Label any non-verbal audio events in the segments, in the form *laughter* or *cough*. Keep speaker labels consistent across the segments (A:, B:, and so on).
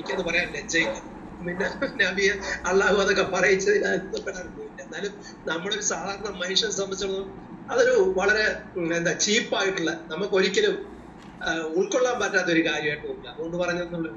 A: എനിക്കത് പറയാൻ ലജ്ജയില്ല. പിന്നെ നബിയെ അള്ളാഹു അതൊക്കെ പറയിച്ചതിൽ അത്ഭുതപ്പെടാനൊന്നുമില്ല എന്നാലും നമ്മളൊരു സാധാരണ മനുഷ്യനെ സംബന്ധിച്ചിടത്തോളം അതൊരു വളരെ എന്താ ചീപ്പായിട്ടുള്ള നമുക്ക് ഒരിക്കലും ഉൾക്കൊള്ളാൻ പറ്റാത്ത ഒരു കാര്യമായിട്ട് തോന്നില്ല അതുകൊണ്ട് പറഞ്ഞെന്നുള്ളൂ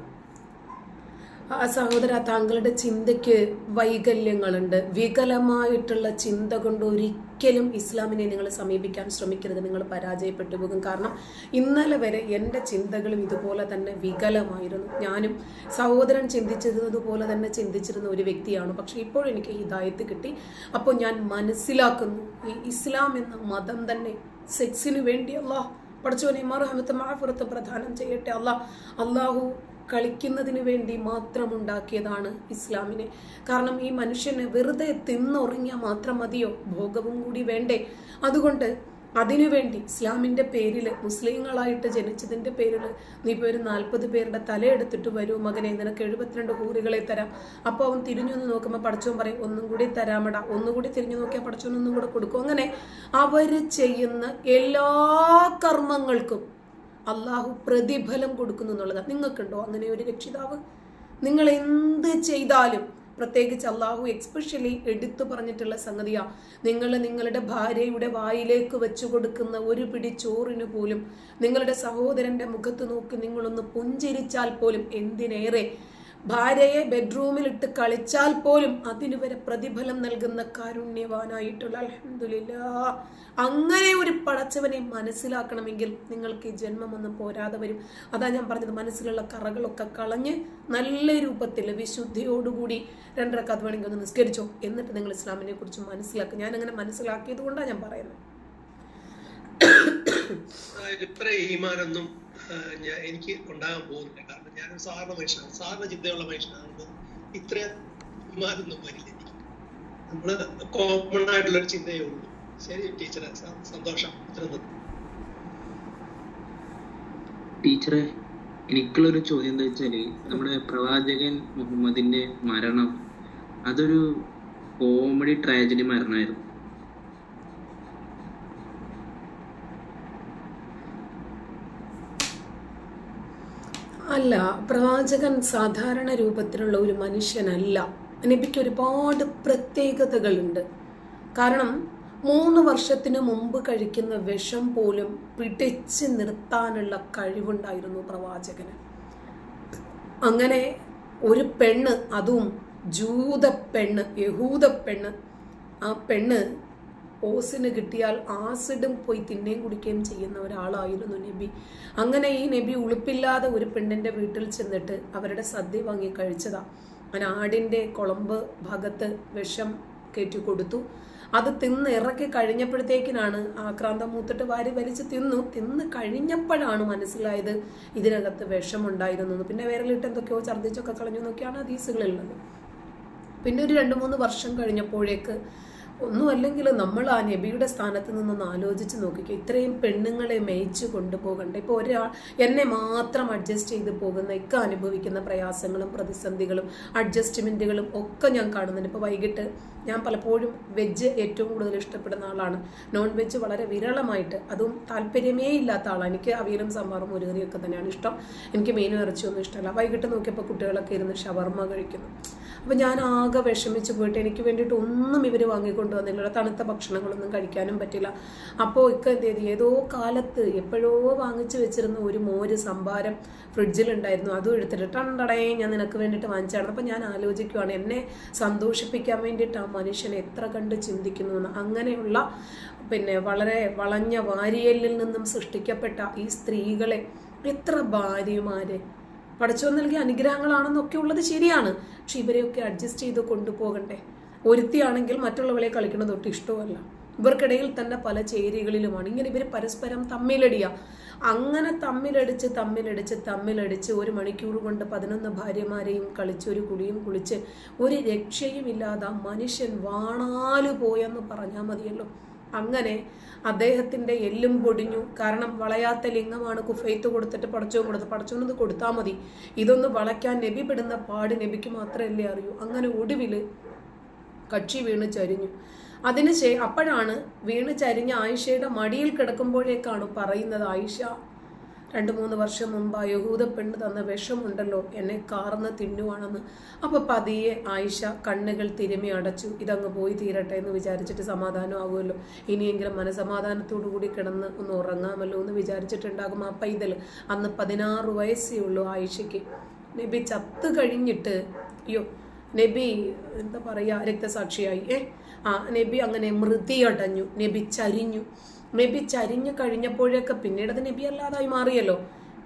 B: ആ സഹോദര താങ്കളുടെ ചിന്തയ്ക്ക് വൈകല്യങ്ങളുണ്ട്. വികലമായിട്ടുള്ള ചിന്ത കൊണ്ട് ഒരിക്കലും ഇസ്ലാമിനെ നിങ്ങൾ സമീപിക്കാൻ ശ്രമിക്കരുത്. നിങ്ങൾ പരാജയപ്പെട്ടു പോകും. കാരണം ഇന്നലെ വരെ എന്റെ ചിന്തകളും ഇതുപോലെ തന്നെ വികലമായിരുന്നു. ഞാനും സഹോദരൻ ചിന്തിച്ചിരുന്നതുപോലെ തന്നെ ചിന്തിച്ചിരുന്ന ഒരു വ്യക്തിയാണ്. പക്ഷെ ഇപ്പോൾ എനിക്ക് ഹിദായത്ത് കിട്ടി. അപ്പോൾ ഞാൻ മനസ്സിലാക്കുന്നു. ഈ ഇസ്ലാം എന്ന മതം തന്നെ സെക്സിന് വേണ്ടി അള്ളാഹ് പഠിച്ചവനെ മറുഹമത്ത് മാഫുറത്ത് പ്രധാനം ചെയ്യട്ടെ അള്ളാഹ് അള്ളാഹു കളിക്കുന്നതിന് വേണ്ടി മാത്രം ഉണ്ടാക്കിയതാണ് ഇസ്ലാമിനെ. കാരണം ഈ മനുഷ്യന് വെറുതെ തിന്നുറങ്ങിയാൽ മാത്രം മതിയോ? ഭോഗവും കൂടി വേണ്ടേ? അതുകൊണ്ട് അതിനുവേണ്ടി ഇസ്ലാമിന്റെ പേരിൽ മുസ്ലിങ്ങളായിട്ട് ജനിച്ചതിന്റെ പേരിൽ നീ ഇപ്പോൾ ഒരു നാൽപ്പത് പേരുടെ തലയെടുത്തിട്ട് വരൂ മകനെ. നിനക്ക് എഴുപത്തിരണ്ട് കൂറികളെ തരാം. അപ്പോൾ അവൻ തിരിഞ്ഞു നിന്ന് നോക്കുമ്പോൾ പഠിച്ചോൻ പറയും ഒന്നും കൂടി തരാമടാ. ഒന്നുകൂടി തിരിഞ്ഞു നോക്കിയാൽ പഠിച്ചോൻ ഒന്നും കൂടെ കൊടുക്കും. അങ്ങനെ അവർ ചെയ്യുന്ന എല്ലാ കർമ്മങ്ങൾക്കും അള്ളാഹു പ്രതിഫലം കൊടുക്കുന്നു എന്നുള്ളതാണ്. നിങ്ങൾക്കുണ്ടോ അങ്ങനെ ഒരു രക്ഷിതാവ്? നിങ്ങൾ എന്ത് ചെയ്താലും പ്രത്യേകിച്ച് അള്ളാഹു എക്സ്പെഷ്യലി എടുത്തു പറഞ്ഞിട്ടുള്ള സംഗതിയാ. നിങ്ങൾ നിങ്ങളുടെ ഭാര്യയുടെ വായിലേക്ക് വെച്ചു കൊടുക്കുന്ന ഒരു പിടി ചോറിന് പോലും നിങ്ങളുടെ സഹോദരന്റെ മുഖത്ത് നോക്കി നിങ്ങളൊന്ന് പുഞ്ചിരിച്ചാൽ പോലും എന്തിനേറെ ഭാര്യയെ ബെഡ്റൂമിലിട്ട് കളിച്ചാൽ പോലും അതിനു വരെ പ്രതിഫലം നൽകുന്ന കാരുണ്യവാനായിട്ടുള്ള അലഹമില്ല അങ്ങനെ ഒരു പടച്ചവനെ മനസ്സിലാക്കണമെങ്കിൽ നിങ്ങൾക്ക് ഈ ജന്മമൊന്നും പോരാതെ വരും. അതാ ഞാൻ പറഞ്ഞത് മനസ്സിലുള്ള കറകളൊക്കെ കളഞ്ഞ് നല്ല രൂപത്തിൽ വിശുദ്ധിയോടുകൂടി രണ്ടര കഥ വേണമെങ്കിൽ ഒന്ന് നിസ്കരിച്ചോ. എന്നിട്ട് നിങ്ങൾ ഇസ്ലാമിനെ കുറിച്ച് മനസ്സിലാക്കുക ഞാൻ അങ്ങനെ മനസ്സിലാക്കിയത് കൊണ്ടാണ് ഞാൻ പറയുന്നത്.
A: ഞാൻ എനിക്ക് ഉണ്ടാകാൻ പോകുന്നില്ല. കാരണം ഞാനൊരു സാധാരണ മനുഷ്യനാണ്. സാധാരണ ചിന്തയുള്ള മനുഷ്യനാണ്. ഇത്ര ഈമാനൊന്നും വരില്ല എനിക്ക്. നമ്മൾ കോമൺ ആയിട്ടുള്ള ഒരു ചിന്തയേ ഉള്ളൂ. ശരി ടീച്ചറെ. സന്തോഷം. ഇത്ര.
C: ടീച്ചറെ എനിക്കുള്ളൊരു ചോദ്യം എന്താ വെച്ചാൽ നമ്മുടെ പ്രവാചകൻ മുഹമ്മദിന്റെ മരണം അതൊരു കോമഡി ട്രാജഡി മരണമായിരുന്നു.
B: അല്ല പ്രവാചകൻ സാധാരണ രൂപത്തിലുള്ള ഒരു മനുഷ്യനല്ല. നബിക്ക് ഒരുപാട് പ്രത്യേകതകളുണ്ട്. കാരണം മൂന്ന് വർഷത്തിന് മുമ്പ് കഴിക്കുന്ന വിഷം പോലും പിടിച്ച് നിർത്താനുള്ള കഴിവുണ്ടായിരുന്നു പ്രവാചകന്. അങ്ങനെ ഒരു പെണ്ണ് അതും ജൂത പെണ്ണ് യഹൂദ പെണ്ണ് ആ പെണ്ണ് ഓസിന് കിട്ടിയാൽ ആസിഡും പോയി തിന്നേം കുടിക്കുകയും ചെയ്യുന്ന ഒരാളായിരുന്നു നബി. അങ്ങനെ ഈ നബി ഉളുപ്പില്ലാതെ ഒരു പെണ്ണിന്റെ വീട്ടിൽ ചെന്നിട്ട് അവരുടെ സദ്യ വാങ്ങി കഴിച്ചതാ. അങ്ങനെ ആടിന്റെ കുളമ്പ് ഭാഗത്ത് വിഷം കയറ്റി കൊടുത്തു. അത് തിന്ന് ഇറക്കി കഴിഞ്ഞപ്പോഴത്തേക്കിനാണ് ആക്രാന്തം മൂത്തിട്ട് വാരി വലിച്ച് തിന്നു. തിന്ന് കഴിഞ്ഞപ്പോഴാണ് മനസ്സിലായത് ഇതിനകത്ത് വിഷമുണ്ടായിരുന്നു. പിന്നെ വിരലിട്ട് എന്തൊക്കെയോ ഛർദ്ദിച്ചൊക്കെ കളഞ്ഞു എന്നൊക്കെയാണ് ഹദീസുകളുള്ളത് പിന്നെ ഒരു രണ്ട് മൂന്ന് വർഷം കഴിഞ്ഞപ്പോഴേക്ക് ഒന്നും അല്ലെങ്കിൽ നമ്മൾ ആ നബിയുടെ സ്ഥാനത്ത് നിന്നൊന്ന് ആലോചിച്ച് നോക്കിക്കുക ഇത്രയും പെണ്ണുങ്ങളെ മേയിച്ച് കൊണ്ടുപോകണ്ട. ഇപ്പോൾ ഒരാൾ എന്നെ മാത്രം അഡ്ജസ്റ്റ് ചെയ്ത് പോകുന്ന ഇക്ക അനുഭവിക്കുന്ന പ്രയാസങ്ങളും പ്രതിസന്ധികളും അഡ്ജസ്റ്റ്മെന്റുകളും ഒക്കെ ഞാൻ കാണുന്നുണ്ട്. ഇപ്പോൾ വൈകിട്ട് ഞാൻ പലപ്പോഴും വെജ് ഏറ്റവും കൂടുതൽ ഇഷ്ടപ്പെടുന്ന ആളാണ്. നോൺ വെജ് വളരെ വിരളമായിട്ട് അതും താല്പര്യമേ ഇല്ലാത്ത ആളാണ്. എനിക്ക് അവിയലും സാമ്പാറും ഒക്കെ തന്നെയാണ് ഇഷ്ടം. എനിക്ക് മീനും ഇറച്ചിയൊന്നും ഇഷ്ടമല്ല. വൈകിട്ട് നോക്കിയപ്പോൾ കുട്ടികളൊക്കെ ഇരുന്ന് ഷവർമ്മ കഴിക്കുന്നു. അപ്പം ഞാൻ ആകെ വിഷമിച്ച് പോയിട്ട് എനിക്ക് വേണ്ടിയിട്ട് ഒന്നും ഇവർ വാങ്ങിക്കൊണ്ട് വന്നില്ല തണുത്ത ഭക്ഷണങ്ങളൊന്നും കഴിക്കാനും പറ്റില്ല. അപ്പോൾ ഇക്ക എന്ത് ചെയ്തു? ഏതോ കാലത്ത് എപ്പോഴോ വാങ്ങിച്ചു വെച്ചിരുന്ന ഒരു മോര് സംഭാരം ഫ്രിഡ്ജിലുണ്ടായിരുന്നു അതും എടുത്തിട്ട് ടണ്ടടേ ഞാൻ നിനക്ക് വേണ്ടിയിട്ട് വാങ്ങിച്ചാണ് അപ്പം ഞാൻ ആലോചിക്കുവാണ് എന്നെ സന്തോഷിപ്പിക്കാൻ വേണ്ടിയിട്ട് ആ മനുഷ്യൻ എത്ര കണ്ട് ചിന്തിക്കുന്നു എന്ന്. അങ്ങനെയുള്ള പിന്നെ വളരെ വളഞ്ഞ വാരിയലിൽ നിന്നും സൃഷ്ടിക്കപ്പെട്ട ഈ സ്ത്രീകളെ എത്ര ഭാര്യമാരെ. പഠിച്ചു നൽകിയ അനുഗ്രഹങ്ങളാണെന്നൊക്കെ ഉള്ളത് ശരിയാണ്. പക്ഷെ ഇവരെയൊക്കെ അഡ്ജസ്റ്റ് ചെയ്ത് കൊണ്ടുപോകണ്ടേ? ഒരുത്തിയാണെങ്കിൽ മറ്റുള്ളവളെ കളിക്കുന്നത് ഒട്ടും ഇഷ്ടമല്ല. ഇവർക്കിടയിൽ തന്നെ പല ചേരികളിലുമാണ്. ഇങ്ങനെ ഇവർ പരസ്പരം തമ്മിലടിയ. അങ്ങനെ തമ്മിലടിച്ച് തമ്മിലടിച്ച് തമ്മിലടിച്ച് ഒരു മണിക്കൂർ കൊണ്ട് പതിനൊന്ന് ഭാര്യമാരെയും കളിച്ച് ഒരു കുളിയും കുളിച്ച് ഒരു രക്ഷയും ഇല്ലാതെ മനുഷ്യൻ വാണാലു പോയെന്ന് പറഞ്ഞാൽ മതിയല്ലോ. അങ്ങനെ അദ്ദേഹത്തിന്റെ എല്ലും പൊടിഞ്ഞു. കാരണം വളയാത്ത ലിംഗമാണ് കുഫൈത്ത് കൊടുത്തിട്ട് പടച്ചവും കൊടുത്ത്. പടച്ചോന്ന് കൊടുത്താൽ മതി. ഇതൊന്ന് വളയ്ക്കാൻ നബി പെടുന്ന പാട് നബിക്ക് മാത്രമല്ലേ അറിയൂ. അങ്ങനെ ഒടുവിൽ കക്ഷി വീണ് ചരിഞ്ഞു. അതിന് ശേ അപ്പോഴാണ് വീണ് ചരിഞ്ഞ ആയിഷയുടെ മടിയിൽ കിടക്കുമ്പോഴേക്കാണ് പറയുന്നത് ആയിഷ രണ്ട് മൂന്ന് വർഷം മുമ്പ് ആ യഹൂദ പെണ്ണ് തന്ന വിഷമുണ്ടല്ലോ എന്നെ കാർന്ന് തിന്നുവാണെന്ന്. അപ്പൊ പതിയെ ആയിഷ കണ്ണുകൾ തിരുമി അടച്ചു ഇതങ്ങ് പോയി തീരട്ടെ എന്ന് വിചാരിച്ചിട്ട് സമാധാനമാകുമല്ലോ ഇനിയെങ്കിലും മനസമാധാനത്തോടു കൂടി കിടന്ന് ഒന്ന് ഉറങ്ങാമല്ലോ എന്ന് വിചാരിച്ചിട്ടുണ്ടാകും ആ പൈതൽ അന്ന് പതിനാറ് വയസ്സേ ഉള്ളൂ ആയിഷയ്ക്ക്. നബി ചത്ത് കഴിഞ്ഞിട്ട് അയ്യോ നബി എന്താ പറയുക രക്തസാക്ഷിയായി. ഏ? ആ നബി അങ്ങനെ മൃതിയടഞ്ഞു നബി ചരിഞ്ഞു. നബി ചരിഞ്ഞു കഴിഞ്ഞപ്പോഴൊക്കെ പിന്നീട് അത് നബി അല്ലാതായി മാറിയല്ലോ.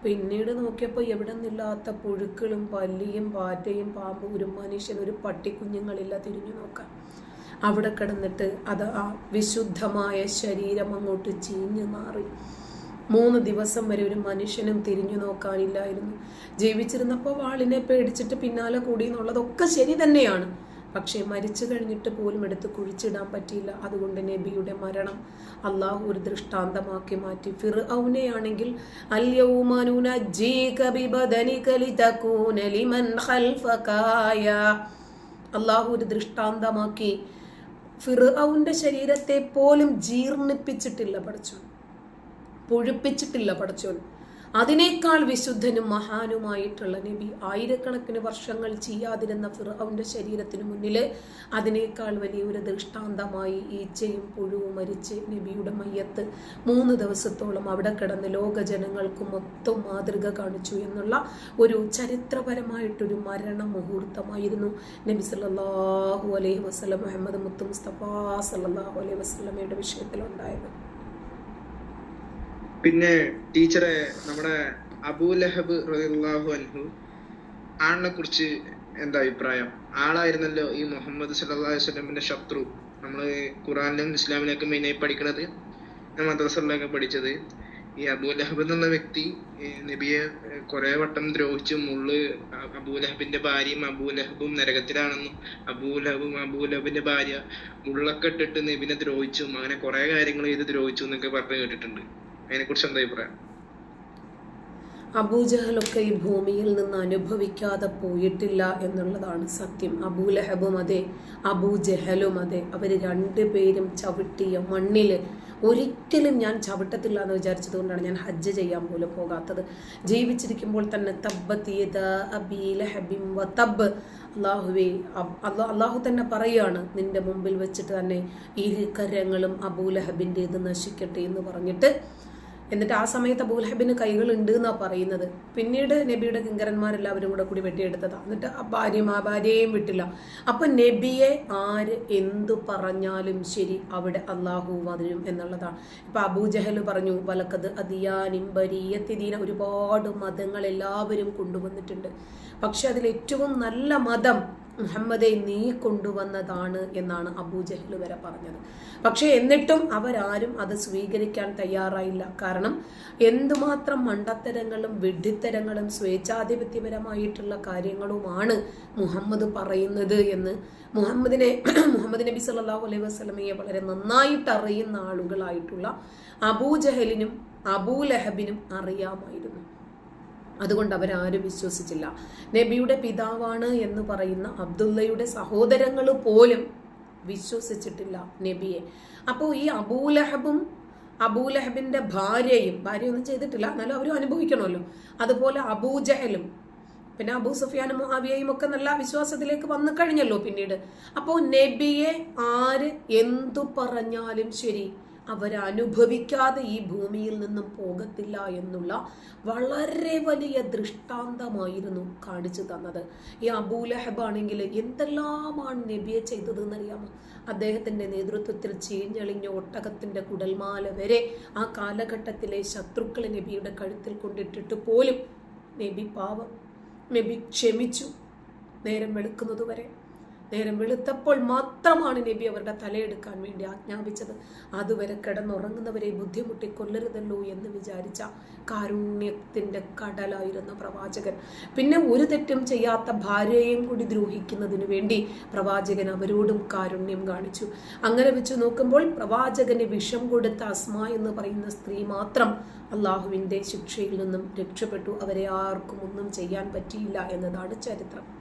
B: പിന്നീട് നോക്കിയപ്പോൾ എവിടെ നിന്നില്ലാത്ത പുഴുക്കളും പല്ലിയും പാറ്റയും പാമ്പും ഒരു മനുഷ്യൻ ഒരു പട്ടിക്കുഞ്ഞുങ്ങളില്ല തിരിഞ്ഞു നോക്കാം അവിടെ കിടന്നിട്ട് അത് ആ വിശുദ്ധമായ ശരീരം അങ്ങോട്ട് ചീഞ്ഞു മാറി. മൂന്ന് ദിവസം വരെ ഒരു മനുഷ്യനും തിരിഞ്ഞു നോക്കാനില്ലായിരുന്നു. ജീവിച്ചിരുന്നപ്പോൾ വാളിനെ പേടിച്ചിട്ട് പിന്നാലെ കൂടി എന്നുള്ളതൊക്കെ ശരി തന്നെയാണ്. പക്ഷേ മരിച്ചു കഴിഞ്ഞിട്ട് പോലും എടുത്ത് കുഴിച്ചിടാൻ പറ്റിയില്ല. അതുകൊണ്ട് നബിയുടെ മരണം അള്ളാഹു ഒരു ദൃഷ്ടാന്തമാക്കി മാറ്റി. ഫിർ ഔനെയാണെങ്കിൽ അള്ളാഹു ഒരു ദൃഷ്ടാന്തമാക്കി. ഫിർ ഔന്റെ ശരീരത്തെ പോലും ജീർണിപ്പിച്ചിട്ടില്ല പഠിച്ചോൻ പൊഴിപ്പിച്ചിട്ടില്ല പടച്ചോൻ. അതിനേക്കാൾ വിശുദ്ധനും മഹാനുമായിട്ടുള്ള നബി ആയിരക്കണക്കിന് വർഷങ്ങൾ ചെയ്യാതിരുന്ന ഫിറൌന്റെ ശരീരത്തിന് മുന്നിൽ അതിനേക്കാൾ വലിയ ഒരു ദൃഷ്ടാന്തമായി ഈച്ചയും പുഴുവും മരിച്ച് നബിയുടെ മയ്യത്ത് മൂന്ന് ദിവസത്തോളം അവിടെ കിടന്ന് ലോക ജനങ്ങൾക്ക് മൊത്തം മാതൃക കാണിച്ചു എന്നുള്ള ഒരു ചരിത്രപരമായിട്ടൊരു മരണ മുഹൂർത്തമായിരുന്നു നബി സല്ലാഹു അലൈഹി വസ്ലം മുഹമ്മദ് മുത്തു മുസ്തഫ സല്ലല്ലാഹു അലൈഹി വസ്ലമയുടെ വിഷയത്തിലുണ്ടായത്.
C: പിന്നെ ടീച്ചറെ നമ്മുടെ അബൂലഹബ് റളിയല്ലാഹു അൻഹു ആളിനെ കുറിച്ച് എന്താ അഭിപ്രായം? ആളായിരുന്നല്ലോ ഈ മുഹമ്മദ് സല്ലല്ലാഹു അലൈഹി വസല്ലമിന്റെ ശത്രു. നമ്മൾ ഖുറാനിലും ഇസ്ലാമിലൊക്കെ മെയിനായി പഠിക്കണത് മദ്രസകളിലൊക്കെ പഠിച്ചത്. ഈ അബൂലഹബ് എന്നുള്ള വ്യക്തി നബിയെ കുറെ വട്ടം ദ്രോഹിച്ചു മുള്ള് അബൂ അബൂലഹബിന്റെ ഭാര്യയും അബൂലഹബും നരകത്തിലാണെന്നും അബൂലഹബും അബൂലഹബിന്റെ ഭാര്യ മുള്ളൊക്കെ ഇട്ടിട്ട് നബിനെ ദ്രോഹിച്ചും അങ്ങനെ കുറെ കാര്യങ്ങൾ ചെയ്ത് ദ്രോഹിച്ചു എന്നൊക്കെ പറഞ്ഞു കേട്ടിട്ടുണ്ട്. അതിനെ കുറിച്ച് എന്താ അഭിപ്രായം?
B: അബൂജഹലൊക്കെ ഈ ഭൂമിയിൽ നിന്ന് അനുഭവിക്കാതെ പോയിട്ടില്ല എന്നുള്ളതാണ് സത്യം. അബൂലഹബും അതെ അബൂജഹലും അതെ. അവർ രണ്ടുപേരും ചവിട്ടിയ മണ്ണിൽ ഒരിക്കലും ഞാൻ ചവിട്ടത്തില്ല എന്ന് വിചാരിച്ചത് കൊണ്ടാണ് ഞാൻ ഹജ്ജ് ചെയ്യാൻ പോലും പോകാത്തത്. ജീവിച്ചിരിക്കുമ്പോൾ തന്നെ തബ്ബത്തിയത് അബീലഹബിം വ തബ് അള്ളാഹുവേ അള്ളാഹു തന്നെ പറയുകയാണ് നിന്റെ മുമ്പിൽ വെച്ചിട്ട് തന്നെ ഇരു കരങ്ങളും അബൂലഹബിന്റെത് നശിക്കട്ടെ എന്ന് പറഞ്ഞിട്ട് എന്നിട്ട് ആ സമയത്ത് അബൂലഹബിന് കൈകൾ ഉണ്ട് എന്നാ പറയുന്നത്. പിന്നീട് നബിയുടെ കിങ്കരന്മാരെല്ലാവരും കൂടെ കൂടി വെട്ടിയെടുത്തതാ. എന്നിട്ട് ആ ഭാര്യയും ആ ഭാര്യയെയും വിട്ടില്ല. അപ്പൊ നബിയെ ആര് എന്തു പറഞ്ഞാലും ശരി അവിടെ അള്ളാഹു വരും എന്നുള്ളതാണ്. ഇപ്പൊ അബൂജഹൽ പറഞ്ഞു വലക്കത് അതിയാനിമ്പരീയത്തിദീന ഒരുപാട് മതങ്ങൾ എല്ലാവരും കൊണ്ടുവന്നിട്ടുണ്ട്. പക്ഷെ അതിൽ ഏറ്റവും നല്ല മതം മുഹമ്മദെ നീ കൊണ്ടുവന്നതാണ് എന്നാണ് അബൂജഹൽ വരെ പറഞ്ഞത്. പക്ഷേ എന്നിട്ടും അവരാരും അത് സ്വീകരിക്കാൻ തയ്യാറായില്ല. കാരണം എന്തുമാത്രം മണ്ടത്തരങ്ങളും വിഡ്ഢിത്തരങ്ങളും സ്വേച്ഛാധിപത്യപരമായിട്ടുള്ള കാര്യങ്ങളുമാണ് മുഹമ്മദ് പറയുന്നത് എന്ന് മുഹമ്മദിനെ *clears throat* മുഹമ്മദ് നബി സല്ലാഹു അലൈഹി വസ്ലമയെ വളരെ നന്നായിട്ട് അറിയുന്ന ആളുകളായിട്ടുള്ള അബൂജഹലിനും അബൂലഹബിനും അറിയാമായിരുന്നു. അതുകൊണ്ട് അവരാരും വിശ്വസിച്ചില്ല. നബിയുടെ പിതാവാണ് എന്ന് പറയുന്ന അബ്ദുള്ളയുടെ സഹോദരങ്ങൾ പോലും വിശ്വസിച്ചിട്ടില്ല നബിയെ. അപ്പോൾ ഈ അബൂലഹബും അബൂലഹബിന്റെ ഭാര്യയും ഭാര്യയൊന്നും ചെയ്തിട്ടില്ല എന്നാലും അവരും അനുഭവിക്കണമല്ലോ. അതുപോലെ അബൂജഹലും പിന്നെ അബൂ സുഫിയാനും മുഹാവിയയും ഒക്കെ നല്ല വിശ്വാസത്തിലേക്ക് വന്നു കഴിഞ്ഞല്ലോ പിന്നീട്. അപ്പോൾ നബിയെ ആര് എന്തു പറഞ്ഞാലും ശരി അവരനുഭവിക്കാതെ ഈ ഭൂമിയിൽ നിന്നും പോകത്തില്ല എന്നുള്ള വളരെ വലിയ ദൃഷ്ടാന്തമായിരുന്നു കാണിച്ചു തന്നത്. ഈ അബൂലഹബ് ആണെങ്കിൽ എന്തെല്ലാമാണ് നബിയെ ചെയ്തത് എന്നറിയാമോ അദ്ദേഹത്തിന്റെ നേതൃത്വത്തിൽ ചീഞ്ഞളിഞ്ഞ ഒട്ടകത്തിന്റെ കുടൽമാല വരെ ആ കാലഘട്ടത്തിലെ ശത്രുക്കളെ നബിയുടെ കഴുത്തിൽ കൊണ്ടിട്ടിട്ട് പോലും നബി പാവം നബി ക്ഷമിച്ചു നേരം വെളുക്കുന്നത് വരെ നേരം വെളുത്തപ്പോൾ മാത്രമാണ് നബി അവരുടെ തലയെടുക്കാൻ വേണ്ടി ആജ്ഞാപിച്ചത്. അതുവരെ കിടന്നുറങ്ങുന്നവരെ ബുദ്ധിമുട്ടി കൊല്ലരുതല്ലോ എന്ന് വിചാരിച്ച കാരുണ്യത്തിന്റെ കടലായിരുന്ന പ്രവാചകൻ. പിന്നെ ഒരു തെറ്റും ചെയ്യാത്ത ഭാര്യയെയും കൂടി ദ്രോഹിക്കുന്നതിന് വേണ്ടി പ്രവാചകൻ അവരോടും കാരുണ്യം കാണിച്ചു. അങ്ങനെ വെച്ച് നോക്കുമ്പോൾ പ്രവാചകന് വിഷം കൊടുത്ത അസ്മ എന്ന് പറയുന്ന സ്ത്രീ മാത്രം അള്ളാഹുവിന്റെ ശിക്ഷയിൽ നിന്നും രക്ഷപ്പെട്ടു. അവരെ ആർക്കും ഒന്നും ചെയ്യാൻ പറ്റിയില്ല എന്നതാണ് ചരിത്രം.